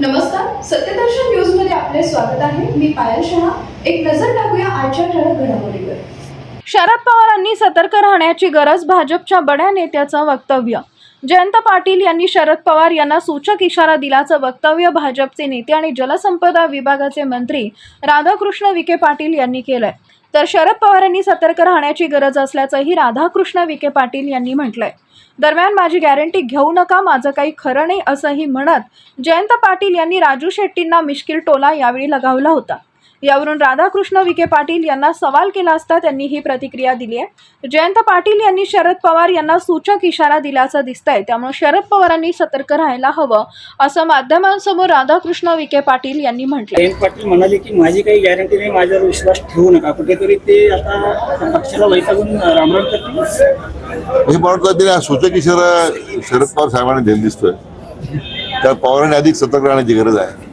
नमस्कार सत्यदर्शन न्यूजमध्ये आपले स्वागत आहे. मी पायल शहा. एक नजर टाकूया आजच्या ठळक घडामोडीवर. शरद पवारांनी सतर्क राहण्याची गरज भाजपच्या बड्या नेत्याचं वक्तव्य. जयंत पाटील यांनी शरद पवार यांना सूचक इशारा दिल्याचं वक्तव्य भाजपचे नेते आणि जलसंपदा विभागाचे मंत्री राधाकृष्ण विखे पाटील यांनी केलंय. तर शरद पवारांनी सतर्क राहण्याची गरज असल्याचंही राधाकृष्ण विखे पाटील यांनी म्हटलंय. दरम्यान माझी गॅरंटी घेऊ नका माझं काही खरं नाही असंही म्हणत जयंत पाटील यांनी राजू शेट्टींना मिश्किल टोला यावेळी लगावला होता. यावरून राधाकृष्ण विखे पाटील यांना सवाल केला असता त्यांनी ही प्रतिक्रिया दिली आहे. जयंत पाटील यांनी शरद पवार यांना सूचक इशारा दिल्याचं दिसतंय. त्यामुळे शरद पवारांनी सतर्क राहायला हवं असं माध्यमांसमोर राधाकृष्ण विखे पाटील यांनी म्हटलंय. जयंत पाटील म्हणाले की माझी काही गॅरंटी नाही माझ्यावर विश्वास ठेवू नका. कुठेतरी ते आता पक्षाला वैतागून रामराम करतील. सूचक इशारा शरद पवार साहेबांना दिला दिसतोय. त्या पवारांनी अधिक सतर्क राहण्याची गरज आहे.